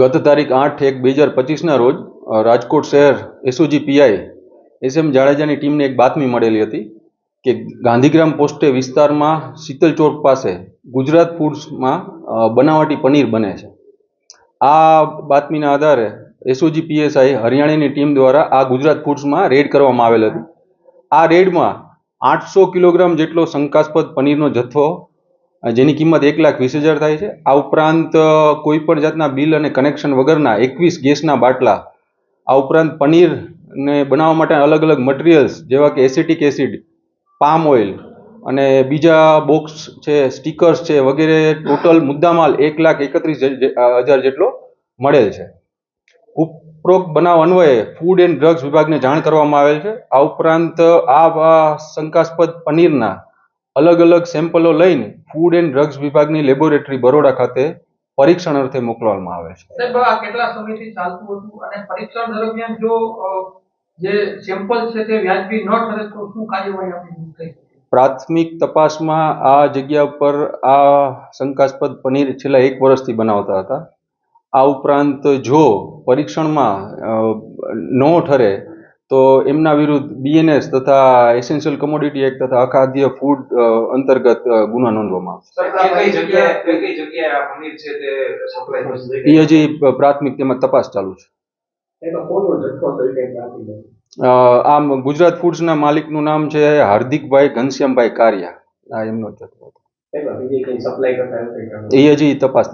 ગત તારીખ આઠ એક બે હજાર પચીસના રોજ રાજકોટ શહેર એસઓજી પીઆઈ એસ જાડેજાની ટીમને એક બાતમી મળેલી હતી કે ગાંધીગ્રામ પોસ્ટે વિસ્તારમાં શીતલ ચોક પાસે ગુજરાત ફૂડ્સમાં બનાવટી પનીર બને છે. આ બાતમીના આધારે એસઓજી પીએસઆઈ હરિયાણાની ટીમ દ્વારા આ ગુજરાત ફૂડ્સમાં રેડ કરવામાં આવેલ હતી. આ રેડમાં આઠસો કિલોગ્રામ જેટલો શંકાસ્પદ પનીરનો જથ્થો જેની કિંમત એક લાખ વીસ હજાર થાય છે. આ ઉપરાંત કોઈપણ જાતના બિલ અને કનેક્શન વગરના એકવીસ ગેસના બાટલા, આ ઉપરાંત પનીરને બનાવવા માટે અલગ અલગ મટીરિયલ્સ જેવા કે એસિટિક એસિડ પામ ઓઇલ અને બીજા બોક્સ છે સ્ટીકર્સ છે વગેરે ટોટલ મુદ્દામાલ એક લાખ એકત્રીસ હજાર જેટલો મળેલ છે. ઉપરોક્ત બનાવ અન્વયે ફૂડ એન્ડ ડ્રગ્સ વિભાગને જાણ કરવામાં આવેલ છે. આ ઉપરાંત આ શંકાસ્પદ પનીરના અલગ અલગ સેમ્પલો લઈને ફૂડ એન્ડ ડ્રગ્સ વિભાગની લેબોરેટરી બરોડા ખાતે પરીક્ષણ અર્થે મોકલવામાં આવે છે. સાહેબ આ કેટલા સમયથી ચાલતું હતું અને પરીક્ષણ દરમિયાન જો જે સેમ્પલ છે તે વ્યાજબી ન ઠરે તો શું કાર્યવાહી આપણે થઈ પ્રાથમિક તપાસમાં આ જગ્યા ઉપર આ શંકાસ્પદ પનીર છેલ્લા એક વર્ષથી બનાવતા હતા. આ ઉપરાંત જો પરીક્ષણમાં ન ઠરે તો એમના વિરુદ્ધ બીએનએસ તથા એસેન્શિયલ કમોડિટી એક્ટ તથા અખાદ્ય ફૂડ અંતર્ગત ગુનો નોંધવામાં આવશે. એ હજી પ્રાથમિક તેમાં તપાસ ચાલુ છે. આમ ગુજરાત ફૂડ્સના માલિકનું નામ છે હાર્દિકભાઈ ઘનશ્યામભાઈ કારિયા. આ એમનો જથ્થો હતો. એ હજી તપાસ